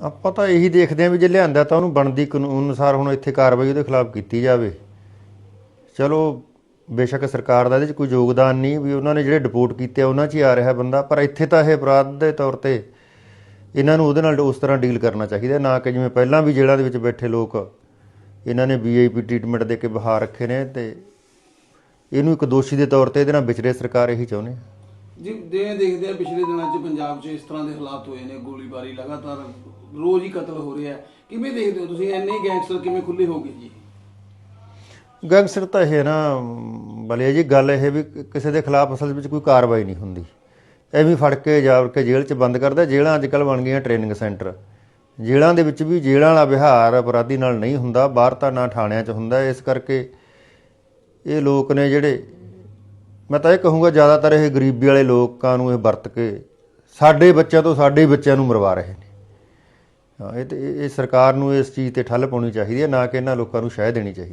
ਆਪਾਂ ਤਾਂ ਇਹੀ ਦੇਖਦੇ ਆਂ ਵੀ ਜੇ ਲਿਆਂਦਾ ਤਾਂ ਉਹਨੂੰ ਬਣਦੀ ਕਾਨੂੰਨ ਅਨੁਸਾਰ ਹੁਣ ਇੱਥੇ ਕਾਰਵਾਈ ਉਹਦੇ ਖਿਲਾਫ ਕੀਤੀ ਜਾਵੇ। ਚਲੋ, ਬੇਸ਼ੱਕ ਸਰਕਾਰ ਦਾ ਇਹਦੇ 'ਚ ਕੋਈ ਯੋਗਦਾਨ ਨਹੀਂ ਵੀ ਉਹਨਾਂ ਨੇ ਜਿਹੜੇ ਡਿਪੋਰਟ ਕੀਤੇ ਆ, ਉਹਨਾਂ 'ਚ ਹੀ ਆ ਰਿਹਾ ਬੰਦਾ, ਪਰ ਇੱਥੇ ਤਾਂ ਇਹ ਅਪਰਾਧ ਦੇ ਤੌਰ ਤੇ ਇਹਨਾਂ ਨੂੰ ਉਹਦੇ ਨਾਲ ਉਸ ਤਰ੍ਹਾਂ ਡੀਲ ਕਰਨਾ ਚਾਹੀਦਾ, ਨਾ ਕਿ ਜਿਵੇਂ ਪਹਿਲਾਂ ਵੀ ਜੇਲ੍ਹਾਂ ਦੇ ਵਿੱਚ ਬੈਠੇ ਲੋਕ ਇਹਨਾਂ ਨੇ ਵੀਆਈਪੀ ਟ੍ਰੀਟਮੈਂਟ ਦੇ ਕੇ ਬਹਾ ਰੱਖੇ ਨੇ ਤੇ ਇਹਨੂੰ ਇੱਕ ਦੋਸ਼ੀ ਦੇ ਤੌਰ ਤੇ ਇਹਦੇ ਨਾਲ ਵਿਚਰੇ ਸਰਕਾਰ ਇਹੀ ਚਾਹੁੰਦੇ ਆ ਜੀ ਦੇ ਦੇਖਦੇ ਆ, ਪਿਛਲੇ ਦਿਨਾਂ 'ਚ ਪੰਜਾਬ 'ਚ ਇਸ ਤਰ੍ਹਾਂ ਦੇ ਹਾਲਾਤ ਹੋਏ ਨੇ, ਗੋਲੀਬਾਰੀ ਲਗਾਤਾਰ ਰੋਜ਼ ਹੀ ਕਤਲ ਹੋ ਰਿਹਾ ਕਿਵੇਂ ਦੇਖਦੇ ਹੋ ਤੁਸੀਂ? ਐਨੇ ਗੈਂਗਸਟਰ ਕਿਵੇਂ ਖੁੱਲੇ ਹੋ ਗਏ ਜੀ? ਗੈਂਗਸਟਰ ਤਾਂ ਇਹ ਨਾ ਬਲੇ ਜੀ, ਗੱਲ ਇਹ ਵੀ ਕਿਸੇ ਦੇ ਖਿਲਾਫ ਅਸਲ ਵਿੱਚ ਕੋਈ ਕਾਰਵਾਈ ਨਹੀਂ ਹੁੰਦੀ। ਐਵੇਂ ਫੜ ਕੇ ਜਾ ਕੇ ਜੇਲ੍ਹ 'ਚ ਬੰਦ ਕਰਦਾ, ਜੇਲ੍ਹਾਂ ਅੱਜ ਕੱਲ ਬਣ ਗਈਆਂ ਟ੍ਰੇਨਿੰਗ ਸੈਂਟਰ ਜੇਲ੍ਹਾਂ ਦੇ ਵਿੱਚ ਵੀ ਜੇਲ੍ਹਾਂ ਵਾਲਾ ਵਿਹਾਰ ਅਪਰਾਧੀ ਨਾਲ ਨਹੀਂ ਹੁੰਦਾ, ਬਾਹਰ ਤਾਂ ਨਾ ਥਾਣਿਆਂ 'ਚ ਹੁੰਦਾ। ਇਸ ਕਰਕੇ ਇਹ ਲੋਕ ਨੇ ਜਿਹੜੇ ਮੈਂ ਤਾਂ ਇਹ ਕਹੂੰਗਾ ਜ਼ਿਆਦਾਤਰ ਇਹ ਗਰੀਬੀ ਵਾਲੇ ਲੋਕਾਂ ਨੂੰ ਇਹ ਵਰਤ ਕੇ ਸਾਡੇ ਬੱਚਿਆਂ ਤੋਂ ਸਾਡੇ ਹੀ ਬੱਚਿਆਂ ਨੂੰ ਮਰਵਾ ਰਹੇ ਨੇ। ਹਾਂ, ਇਹ ਤੇ ਇਹ ਸਰਕਾਰ ਨੂੰ ਇਸ ਚੀਜ਼ ਤੇ ਠੱਲ ਪਾਉਣੀ ਚਾਹੀਦੀ ਹੈ, ਨਾ ਕਿ ਇਹਨਾਂ ਲੋਕਾਂ ਨੂੰ ਸ਼ਹਿ ਦੇਣੀ ਚਾਹੀਦੀ